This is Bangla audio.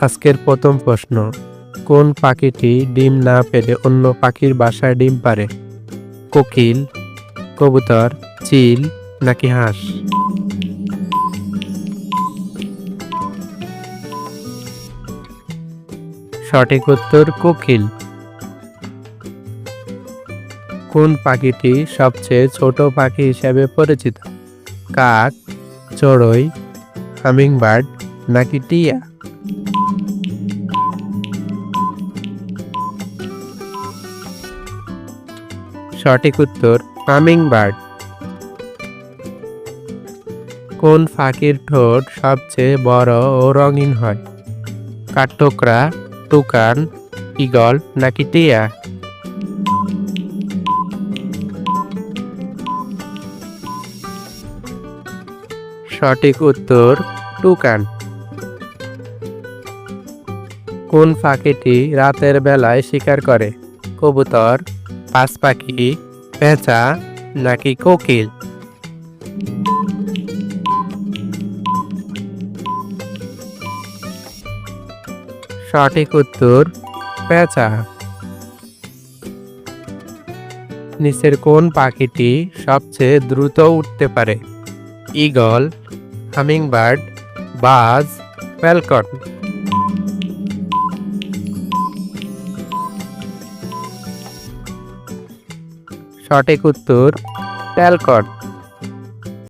আজকের প্রথম প্রশ্ন, কোন পাখিটি ডিম না পেরে অন্য পাখির বাসায় ডিম পারে কোকিল, কবুতর, চিল নাকি হাঁস? সঠিক উত্তর কোকিল। কোন পাখিটি সবচেয়ে ছোট পাখি হিসেবে পরিচিত? কাক, চড়ুই, হামিংবার্ড নাকি টিয়া? সঠিক উত্তর হামিং বার্ড কোন পাখির ঠোঁট সবচেয়ে বড় ও রঙিন হয়? কাঠঠোকরা টুকান ইগল নাকি টিয়া? সঠিক উত্তর টুকান কোন পাখিটি রাতের বেলায় শিকার করে? কবুতর পাঁচ পাখি পেঁচা নাকি কোকিল? সঠিক উত্তর, পেঁচা। নিচের কোন পাখিটি সবচেয়ে দ্রুত উঠতে পারে? ইগল হামিংবার্ড, বাজ ফ্যালকন সঠিক উত্তর ফ্যালকন